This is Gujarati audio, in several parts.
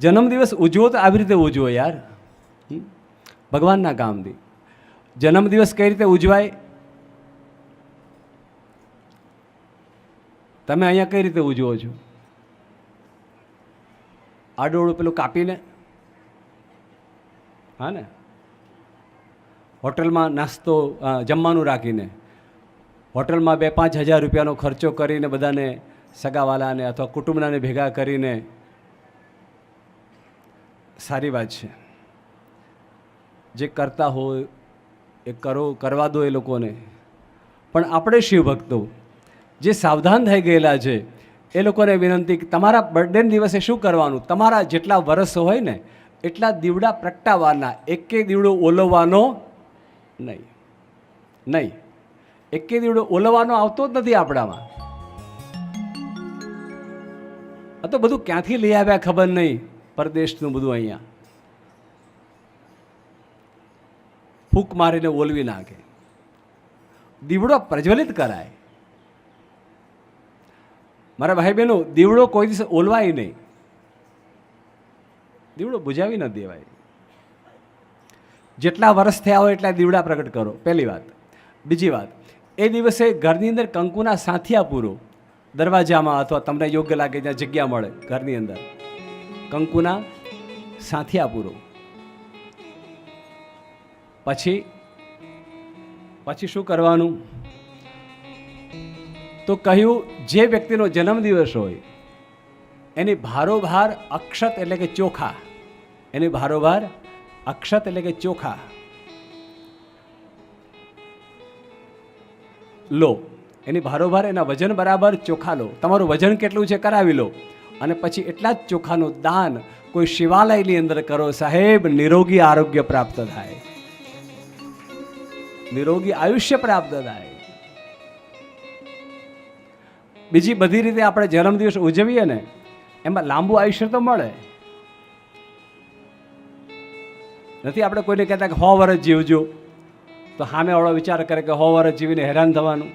જન્મદિવસ ઉજવો તો આવી રીતે ઉજવો યાર. ભગવાનના કામથી જન્મદિવસ કઈ રીતે ઉજવાય? તમે અહીંયા કઈ રીતે ઉજવો છો? આડોળું પેલું કાપીને? હા ને? હોટલમાં નાસ્તો જમવાનું રાખીને. હોટલમાં બે પાંચ હજાર રૂપિયાનો ખર્ચો કરીને બધાને સગાવાલાને અથવા કુટુંબનાને ભેગા કરીને સારી વાત છે. જે કરતા હોય, એ કરો, કરવા દો એ લોકોને. પણ આપણે શિવ ભક્તો જે સાવધાન થઈ ગયેલા છે, એ લોકોને વિનંતી કે તમારા બર્થડે દિવસે શું કરવાનું? તમારા જેટલા વરસ હોય ને, એટલા દીવડા પ્રગટાવવાના એકે દીવડો ઓલવવાનો નહીં. નહીં. એકે દીવડો ઓલવવાનો આવતો જ નથી આપણામાં. આ તો બધું ક્યાંથી લઈ આવ્યા ખબર નહીં. પરદેશનું બધું અહીંયા. ફૂંક મારીને ઓલવી નાખે. દીવડો પ્રજ્વલિત કરાય. મારા ભાઈ બહેનો દીવડો કોઈ દિવસ ઓલવાય નહીં. દીવડો બુજાવી ન દેવાય. જેટલા વર્ષ થયા હોય એટલા દીવડા પ્રગટ કરો. પહેલી વાત. બીજી વાત. એ દિવસે ઘરની અંદર કંકુના સાથિયા પૂરો. દરવાજામાં અથવા તમને યોગ્ય લાગે ત્યાં જગ્યા મળે ઘરની અંદર. કંકુના સાથિયા પૂરો. પછી પછી શું કરવાનું? તો કહ્યું, જે વ્યક્તિનો જન્મદિવસ હોય, એની ભારોભાર અક્ષત એટલે કે ચોખા. એની ભારોભાર અક્ષત એટલે કે ચોખા. લો, એની ભારોભાર એના વજન બરાબર ચોખા લો. તમારું વજન કેટલું છે? કરાવી લો. અને પછી એટલા જ ચોખાનું દાન કોઈ શિવાલયની અંદર કરો સાહેબ, નિરોગી આરોગ્ય પ્રાપ્ત થાય. નિરોગી આયુષ્ય પ્રાપ્ત થાય. બીજી બધી રીતે આપણે જન્મદિવસ ઉજવીએ ને, એમાં લાંબુ આયુષ્ય તો મળે. નથી આપણે કોઈને કહેતા કે સો વર્ષ જીવજો, તો સામે વાળો વિચાર કરે કે સો વર્ષ જીવીને હેરાન થવાનું.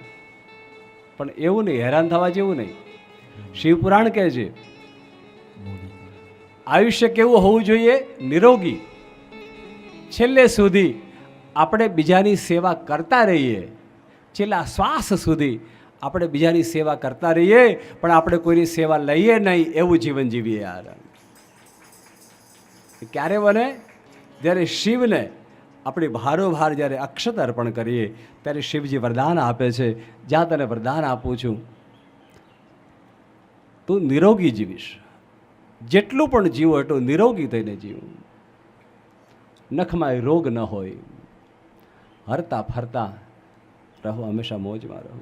પણ એવું નહીં, હેરાન થવા જેવું નહીં. શિવપુરાણ કહે છે આયુષ્ય કેવું હોવું જોઈએ? નિરોગી. છેલ્લે સુધી આપણે બીજાની સેવા કરતા રહીએ. છેલ્લા શ્વાસ સુધી આપણે બીજાની સેવા કરતા રહીએ, પણ આપણે કોઈની સેવા લઈએ નહીં એવું જીવન જીવીએ યાર. ક્યારે બને? જ્યારે શિવને આપણી ભારોભાર જ્યારે અક્ષત અર્પણ કરીએ, ત્યારે શિવજી વરદાન આપે છે. જ્યાં તને વરદાન આપું છું. તું નિરોગી જીવીશ. જેટલું પણ જીવો એટલું નિરોગી થઈને જીવું. નખમાં રોગ ન હોય. હરતા ફરતા રહો, હંમેશા મોજમાં રહો